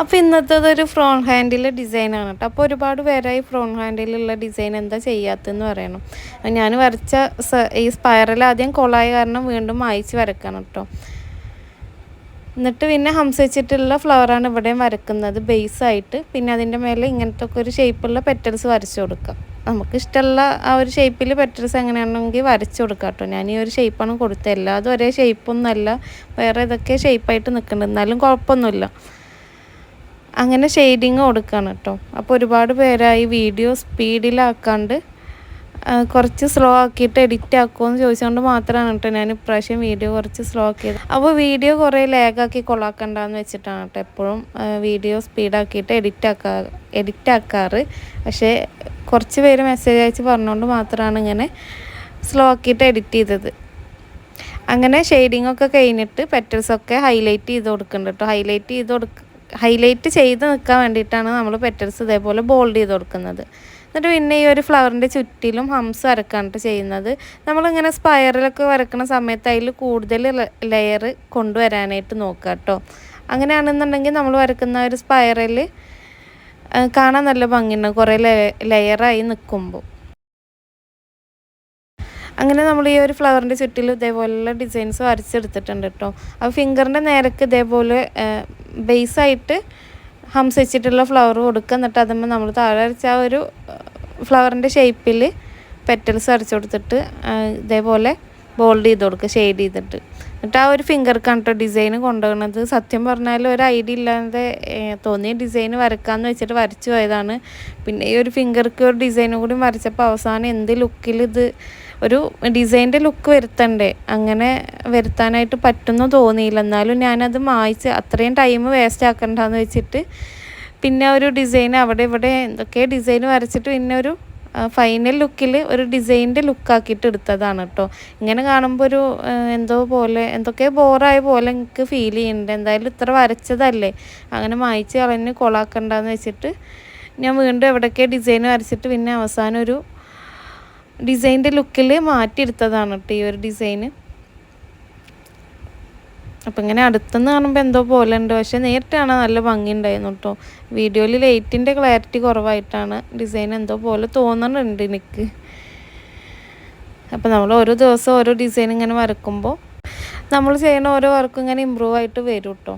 അപ്പോൾ ഇന്നത്തേത് ഒരു ഫ്രോൺ ഹാൻഡിലെ ഡിസൈനാണ് കേട്ടോ അപ്പോൾ ഒരുപാട് പേരായി ഫ്രോൺ ഹാൻഡിലുള്ള ഡിസൈൻ എന്താ ചെയ്യാത്തതെന്ന് പറയണം. ഞാൻ വരച്ച ഈ സ്പൈറൽ ആദ്യം കൊളായ കാരണം വീണ്ടും മായ്ച്ച് വരക്കണം കേട്ടോ എന്നിട്ട് പിന്നെ ഹംസിച്ചിട്ടുള്ള ഫ്ലവറാണ് ഇവിടെയും വരക്കുന്നത്. ബേസ് ആയിട്ട്. പിന്നെ അതിന്റെ മേലെ ഇങ്ങനത്തെ ഒക്കെ ഒരു ഷേപ്പുള്ള പെറ്റൽസ് വരച്ചു കൊടുക്കാം. നമുക്ക് ഇഷ്ടമുള്ള ആ ഒരു ഷേപ്പിൽ പെറ്റൽസ് എങ്ങനെയാണെങ്കിൽ വരച്ചു കൊടുക്കാം കേട്ടോ ഞാൻ ഈ ഒരു ഷേപ്പാണ് കൊടുത്തത്. എല്ലാതും ഒരേ ഷേപ്പൊന്നുമല്ല വേറെ ഇതൊക്കെ ഷേപ്പായിട്ട് നിൽക്കുന്നുണ്ട്. എന്നാലും കുഴപ്പമൊന്നുമില്ല. അങ്ങനെ ഷെയ്ഡിങ് കൊടുക്കുകയാണ് കേട്ടോ അപ്പോൾ ഒരുപാട് പേരായി വീഡിയോ സ്പീഡിലാക്കാണ്ട് കുറച്ച് സ്ലോ ആക്കിയിട്ട് എഡിറ്റ് ആക്കുമെന്ന് ചോദിച്ചുകൊണ്ട് മാത്രമാണ് കേട്ടോ ഞാൻ ഇപ്രാവശ്യം വീഡിയോ കുറച്ച് സ്ലോ ആക്കിയത്. അപ്പോൾ വീഡിയോ കുറേ ലാഗാക്കി കൊള്ളാക്കണ്ടെന്ന് വെച്ചിട്ടാണ് കേട്ടോ എപ്പോഴും വീഡിയോ സ്പീഡാക്കിയിട്ട് എഡിറ്റ് ആക്കാ എഡിറ്റ് ആക്കാറ്. പക്ഷേ കുറച്ച് പേര് മെസ്സേജ് അയച്ച് പറഞ്ഞുകൊണ്ട് മാത്രമാണ് ഇങ്ങനെ സ്ലോ ആക്കിയിട്ട് എഡിറ്റ് ചെയ്തത്. അങ്ങനെ ഷെയ്ഡിങ്ങൊക്കെ കഴിഞ്ഞിട്ട് പെറ്റൽസൊക്കെ ഹൈലൈറ്റ് ചെയ്ത് കൊടുക്കുന്നുണ്ട് കേട്ടോ ഹൈലൈറ്റ് ചെയ്ത് കൊടുക്ക ഹൈലൈറ്റ് ചെയ്ത് നിൽക്കാൻ വേണ്ടിയിട്ടാണ് നമ്മൾ പെറ്റൽസ് ഇതേപോലെ ബോൾഡ് ചെയ്ത് കൊടുക്കുന്നത്. എന്നിട്ട് പിന്നെ ഈ ഒരു ഫ്ലവറിന്റെ ചുറ്റിലും ഹംസ് വരക്കാനിട്ട് ചെയ്യുന്നത്. നമ്മളിങ്ങനെ സ്പയറിലൊക്കെ വരക്കുന്ന സമയത്ത് അതിൽ കൂടുതൽ ലെയർ കൊണ്ടുവരാനായിട്ട് നോക്കുക കേട്ടോ അങ്ങനെയാണെന്നുണ്ടെങ്കിൽ നമ്മൾ വരക്കുന്ന ഒരു സ്പയറിൽ കാണാൻ നല്ല ഭംഗിയുണ്ടാവും കുറേ ലെയറായി നിൽക്കുമ്പോൾ അങ്ങനെ നമ്മൾ ഈ ഒരു ഫ്ലവറിന്റെ ചുറ്റിലും ഇതേപോലെയുള്ള ഡിസൈൻസ് വരച്ചെടുത്തിട്ടുണ്ട് കേട്ടോ അപ്പോൾ ഫിംഗറിന്റെ നേരക്ക് ഇതേപോലെ ബേസായിട്ട് ഹംസ് ഫ്ലവർ കൊടുക്കുക. എന്നിട്ട് അതുമ്പോൾ നമ്മൾ താഴെ വരച്ച ആ ഒരു ഫ്ലവറിന്റെ ഷേപ്പിൽ പെറ്റൽസ് വരച്ച് കൊടുത്തിട്ട് ഇതേപോലെ ബോൾഡ് ചെയ്ത് കൊടുക്കുക ഷെയ്ഡ് ചെയ്തിട്ട്. എന്നിട്ട് ആ ഒരു ഫിംഗർ കണ്ടോ ഡിസൈൻ കൊണ്ടുപോകുന്നത് സത്യം പറഞ്ഞാൽ ഒരു ഐഡിയ ഇല്ലാതെ തോന്നിയ ഡിസൈൻ വരക്കാമെന്ന് വെച്ചിട്ട് വരച്ചു പോയതാണ്. പിന്നെ ഈ ഒരു ഫിംഗർക്ക് ഒരു ഡിസൈനും കൂടി വരച്ചപ്പോൾ അവസാനം എന്ത് ലുക്കിൽ ഇത് ഒരു ഡിസൈന്റെ ലുക്ക് വരുത്തണ്ടേ? അങ്ങനെ വരുത്താനായിട്ട് പറ്റുമെന്ന് തോന്നിയില്ല. എന്നാലും ഞാനത് മായ്ച്ച് അത്രയും ടൈം വേസ്റ്റ് ആക്കണ്ടെന്ന് വെച്ചിട്ട് പിന്നെ ഒരു ഡിസൈൻ അവിടെ ഇവിടെ എന്തൊക്കെ ഡിസൈൻ വരച്ചിട്ട് പിന്നെ ഒരു ഫൈനൽ ലുക്കിൽ ഒരു ഡിസൈന്റെ ലുക്കാക്കിയിട്ട് എടുത്തതാണ് കേട്ടോ ഇങ്ങനെ കാണുമ്പോൾ ഒരു എന്തോ പോലെ എന്തൊക്കെ ബോറായ പോലെ എനിക്ക് ഫീൽ ചെയ്യുന്നുണ്ട് എന്തായാലും ഇത്ര വരച്ചതല്ലേ? അങ്ങനെ മായ്ച്ച് കളഞ്ഞ് കൊളാക്കണ്ടെന്ന് വെച്ചിട്ട് ഞാൻ വീണ്ടും എവിടെയൊക്കെ ഡിസൈൻ വരച്ചിട്ട് പിന്നെ അവസാനം ഒരു ഡിസൈന്റെ ലുക്കിൽ മാറ്റിയെടുത്തതാണ് കേട്ടോ ഈ ഒരു ഡിസൈന്. അപ്പം ഇങ്ങനെ അടുത്തുനിന്ന് കാണുമ്പോൾ എന്തോ പോലെ ഉണ്ട്. പക്ഷെ നേരിട്ടാണ് നല്ല ഭംഗി ഉണ്ടായിരുന്നു കേട്ടോ വീഡിയോയിൽ ലൈറ്റിന്റെ ക്ലാരിറ്റി കുറവായിട്ടാണ് ഡിസൈൻ എന്തോ പോലെ തോന്നുന്നുണ്ട് എനിക്ക്. അപ്പം നമ്മൾ ഓരോ ദിവസം ഓരോ ഡിസൈൻ ഇങ്ങനെ വരക്കുമ്പോൾ നമ്മൾ ചെയ്യുന്ന ഓരോ വർക്കും ഇങ്ങനെ ഇമ്പ്രൂവ് ആയിട്ട് വരും കേട്ടോ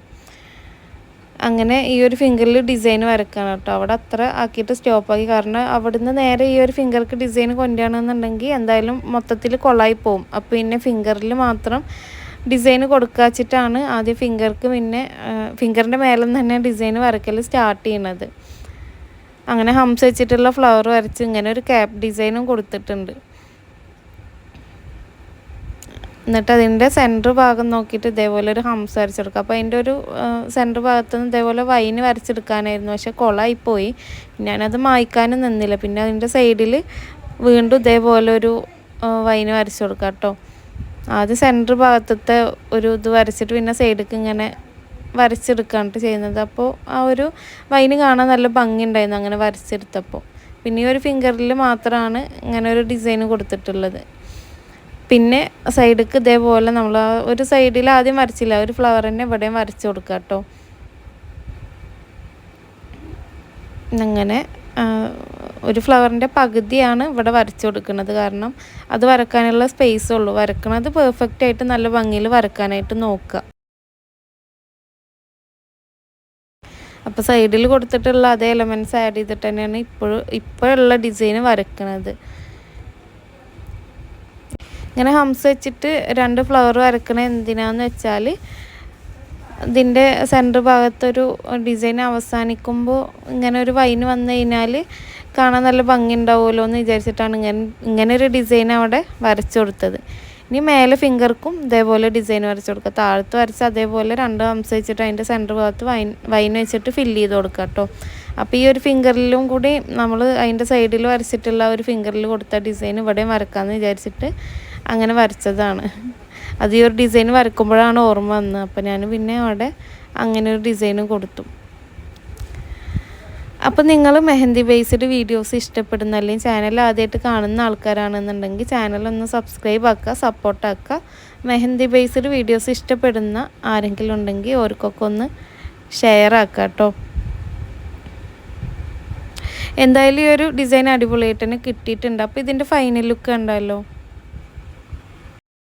അങ്ങനെ ഈ ഒരു ഫിംഗറിൽ ഡിസൈൻ വരക്കണം കേട്ടോ. അവിടെ അത്ര ആക്കിയിട്ട് സ്റ്റോപ്പാക്കി കാരണം അവിടുന്ന് നേരെ ഈ ഒരു ഫിംഗർക്ക് ഡിസൈൻ കൊണ്ടുവരണമെന്നുണ്ടെങ്കിൽ എന്തായാലും മൊത്തത്തിൽ കൊളായി പോവും. അപ്പോൾ പിന്നെ ഫിംഗറിൽ മാത്രം ഡിസൈൻ കൊടുക്കാച്ചിട്ടാണ് ആദ്യം ഫിംഗർക്ക് പിന്നെ ഫിംഗറിന്റെ മേലെ തന്നെ ഡിസൈൻ വരക്കൽ സ്റ്റാർട്ട് ചെയ്യണത്. അങ്ങനെ ഹംസ വെച്ചിട്ടുള്ള ഫ്ലവർ വരച്ച് ഇങ്ങനെ ഒരു ക്യാപ് ഡിസൈനും കൊടുത്തിട്ടുണ്ട്. എന്നിട്ട് അതിന്റെ സെന്റർ ഭാഗം നോക്കിയിട്ട് ഇതേപോലെ ഒരു ഹംസ വരച്ചെടുക്കുക. അപ്പോൾ അതിന്റെ ഒരു സെന്റർ ഭാഗത്ത് നിന്ന് ഇതേപോലെ വൈന് വരച്ചെടുക്കാനായിരുന്നു. പക്ഷെ കൊളായി പോയി ഞാനത് മായ്ക്കാനും നിന്നില്ല. പിന്നെ അതിന്റെ സൈഡിൽ വീണ്ടും ഇതേപോലെ ഒരു വൈന് വരച്ചു കൊടുക്കുക കേട്ടോ. ആദ്യം സെന്റർ ഭാഗത്തത്തെ ഒരു ഇത് വരച്ചിട്ട് പിന്നെ സൈഡിലേക്ക് ഇങ്ങനെ വരച്ചെടുക്കാണ്ട് ചെയ്യുന്നത്. അപ്പോൾ ആ ഒരു വൈന് കാണാൻ നല്ല ഭംഗി ഉണ്ടായിരുന്നു അങ്ങനെ വരച്ചെടുത്തപ്പോൾ. പിന്നെ ഈ ഒരു ഫിംഗറിൽ മാത്രമാണ് ഇങ്ങനെ ഒരു ഡിസൈൻ കൊടുത്തിട്ടുള്ളത്. പിന്നെ സൈഡിക്ക് ഇതേപോലെ നമ്മൾ ഒരു സൈഡിൽ ആദ്യം വരച്ചില്ല ഒരു ഫ്ലവർ തന്നെ ഇവിടെയും വരച്ചു കൊടുക്കുക കേട്ടോ അങ്ങനെ ഒരു ഫ്ലവറിന്റെ പകുതിയാണ് ഇവിടെ വരച്ചു കൊടുക്കുന്നത്. കാരണം അത് വരക്കാനുള്ള സ്പേസ് ഉള്ളൂ. വരക്കണത് പെർഫെക്റ്റ് ആയിട്ട് നല്ല ഭംഗിയിൽ വരക്കാനായിട്ട് നോക്കുക. അപ്പോൾ സൈഡിൽ കൊടുത്തിട്ടുള്ള അതേ എലമെന്റ്സ് ആഡ് ചെയ്തിട്ട് തന്നെയാണ് ഇപ്പോഴും ഇപ്പോഴുള്ള ഡിസൈൻ വരക്കണത്. ഇങ്ങനെ ഹംസ് വെച്ചിട്ട് രണ്ട് ഫ്ലവർ വരക്കണ എന്തിനാന്ന് വെച്ചാൽ ഇതിന്റെ സെന്റർ ഭാഗത്തൊരു ഡിസൈൻ അവസാനിക്കുമ്പോൾ ഇങ്ങനെ ഒരു വൈൻ വന്നു കഴിഞ്ഞാൽ കാണാൻ നല്ല ഭംഗി ഉണ്ടാവുമല്ലോ എന്ന് വിചാരിച്ചിട്ടാണ് ഇങ്ങനെ ഇങ്ങനെ ഒരു ഡിസൈൻ അവിടെ വരച്ചു കൊടുത്തത്. ഇനി മേലെ ഫിംഗർക്കും ഇതേപോലെ ഡിസൈൻ വരച്ചു കൊടുക്കുക. താഴത്ത് വരച്ച് അതേപോലെ രണ്ട് ഹംസ് വെച്ചിട്ട് അതിന്റെ സെന്റർ ഭാഗത്ത് വൈൻ വൈൻ വെച്ചിട്ട് ഫില്ല് ചെയ്ത് കൊടുക്കുക കേട്ടോ. അപ്പോൾ ഈ ഒരു ഫിംഗറിലും കൂടി നമ്മൾ അതിന്റെ സൈഡിൽ വരച്ചിട്ടുള്ള ഒരു ഫിംഗറിൽ കൊടുത്ത ഡിസൈൻ ഇവിടെയും വരക്കാമെന്ന് വിചാരിച്ചിട്ട് അങ്ങനെ വരച്ചതാണ്. അത് ഈ ഒരു ഡിസൈൻ വരക്കുമ്പോഴാണ് ഓർമ്മ വന്നത്. അപ്പോൾ ഞാൻ പിന്നെ അവിടെ അങ്ങനെ ഒരു ഡിസൈൻ കൊടുത്തു. അപ്പോൾ നിങ്ങൾ മെഹന്തി ബേസ്ഡ് വീഡിയോസ് ഇഷ്ടപ്പെടുന്ന അല്ലെങ്കിൽ ചാനൽ ആദ്യമായിട്ട് കാണുന്ന ആൾക്കാരാണെന്നുണ്ടെങ്കിൽ ചാനൽ ഒന്ന് സബ്സ്ക്രൈബ് ആക്കുക സപ്പോർട്ടാക്കുക മെഹന്തി ബേസ്ഡ് വീഡിയോസ് ഇഷ്ടപ്പെടുന്ന ആരെങ്കിലും ഉണ്ടെങ്കിൽ അവർക്കൊക്കെ ഒന്ന് ഷെയർ ആക്കുക കേട്ടോ. എന്തായാലും ഈ ഒരു ഡിസൈൻ അടിപൊളിയായിട്ട് തന്നെ കിട്ടിയിട്ടുണ്ട്. അപ്പോൾ ഇതിന്റെ ഫൈനൽ ലുക്ക് ഉണ്ടല്ലോ